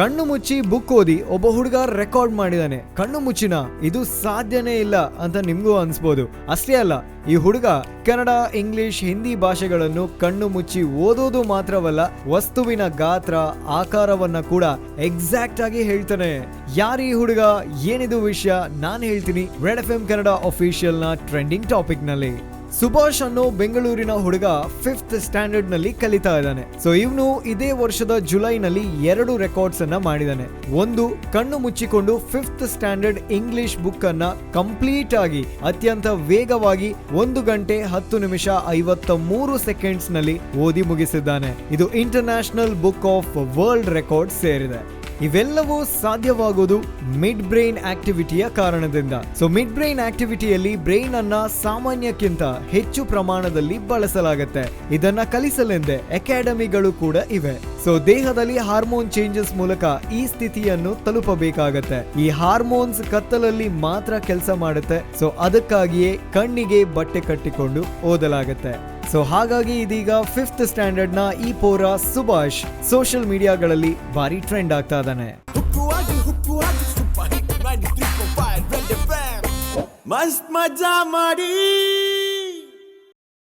ಕಣ್ಣು ಮುಚ್ಚಿ ಬುಕ್ ಓದಿ ಒಬ್ಬ ಹುಡುಗ ರೆಕಾರ್ಡ್ ಮಾಡಿದಾನೆ. ಕಣ್ಣು ಮುಚ್ಚಿನ, ಇದು ಸಾಧ್ಯನೇ ಇಲ್ಲ ಅಂತ ನಿಮ್ಗೂ ಅನ್ಸ್ಬೋದು. ಅಷ್ಟೇ ಅಲ್ಲ, ಈ ಹುಡುಗ ಕನ್ನಡ, ಇಂಗ್ಲಿಷ್, ಹಿಂದಿ ಭಾಷೆಗಳನ್ನು ಕಣ್ಣು ಮುಚ್ಚಿ ಓದೋದು ಮಾತ್ರವಲ್ಲ, ವಸ್ತುವಿನ ಗಾತ್ರ, ಆಕಾರವನ್ನ ಕೂಡ ಎಕ್ಸಾಕ್ಟ್ ಆಗಿ ಹೇಳ್ತಾನೆ. ಯಾರು ಈ ಹುಡುಗ? ಏನಿದು ವಿಷಯ? ನಾನು ಹೇಳ್ತೀನಿ ರೆಡ್ ಎಫ್ ಎಂ ಕನ್ನಡ ಅಫಿಷಿಯಲ್ನ ಟ್ರೆಂಡಿಂಗ್ ಟಾಪಿಕ್ನಲ್ಲಿ. ಸುಭಾಷ್ ಅನ್ನೋ ಬೆಂಗಳೂರಿನ ಹುಡುಗ ಫಿಫ್ತ್ ಸ್ಟ್ಯಾಂಡರ್ಡ್ನಲ್ಲಿ ಕಲಿತಾ ಇದ್ದಾನೆ. ಸೊ ಇವನು ಇದೇ ವರ್ಷದ ಜುಲೈನಲ್ಲಿ ಎರಡು ರೆಕಾರ್ಡ್ಸ್ ಅನ್ನ ಮಾಡಿದಾನೆ. ಒಂದು, ಕಣ್ಣು ಮುಚ್ಚಿಕೊಂಡು ಫಿಫ್ತ್ ಸ್ಟ್ಯಾಂಡರ್ಡ್ ಇಂಗ್ಲಿಷ್ ಬುಕ್ ಅನ್ನ ಕಂಪ್ಲೀಟ್ ಆಗಿ, ಅತ್ಯಂತ ವೇಗವಾಗಿ ಒಂದು ಗಂಟೆ ಹತ್ತು ನಿಮಿಷ ಐವತ್ತ ಮೂರು ಸೆಕೆಂಡ್ಸ್ನಲ್ಲಿ ಓದಿ ಮುಗಿಸಿದ್ದಾನೆ. ಇದು international book of world record ಸೇರಿದೆ. ಇವೆಲ್ಲವೂ ಸಾಧ್ಯವಾಗುವುದು ಮಿಡ್ ಬ್ರೈನ್ ಆಕ್ಟಿವಿಟಿಯ ಕಾರಣದಿಂದ. ಸೊ ಮಿಡ್ ಬ್ರೈನ್ ಆಕ್ಟಿವಿಟಿಯಲ್ಲಿ ಬ್ರೈನ್ ಅನ್ನ ಸಾಮಾನ್ಯಕ್ಕಿಂತ ಹೆಚ್ಚು ಪ್ರಮಾಣದಲ್ಲಿ ಬಳಸಲಾಗುತ್ತೆ. ಇದನ್ನ ಕಲಿಸಲೆಂದೇ ಅಕಾಡೆಮಿಗಳು ಕೂಡ ಇವೆ. ಸೊ ದೇಹದಲ್ಲಿ ಹಾರ್ಮೋನ್ ಚೇಂಜಸ್ ಮೂಲಕ ಈ ಸ್ಥಿತಿಯನ್ನು ತಲುಪಬೇಕಾಗತ್ತೆ. ಈ ಹಾರ್ಮೋನ್ಸ್ ಕತ್ತಲಲ್ಲಿ ಮಾತ್ರ ಕೆಲಸ ಮಾಡುತ್ತೆ. ಸೊ ಅದಕ್ಕಾಗಿಯೇ ಕಣ್ಣಿಗೆ ಬಟ್ಟೆ ಕಟ್ಟಿಕೊಂಡು ಓದಲಾಗತ್ತೆ. ಸೊ ಹಾಗಾಗಿ ಇದೀಗ ಫಿಫ್ತ್ ಸ್ಟ್ಯಾಂಡರ್ಡ್ನ ಈ ಪೋರ ಸುಭಾಷ್ ಸೋಷಿಯಲ್ ಮೀಡಿಯಾಗಳಲ್ಲಿ ಭಾರಿ ಟ್ರೆಂಡ್ ಆಗ್ತಾ ಇದ್ದಾನೆ. ಹುಕ್ಕು ಆಗಿ ಹುಕ್ಕು ಆಗಿ ಸೂಪರ್ ಹಿಟ್ 93.5 ರೆಡ್ ಎಫ್ಎಂ ಮಸ್ತ್ ಮಜಾ ಮಾಡಿ.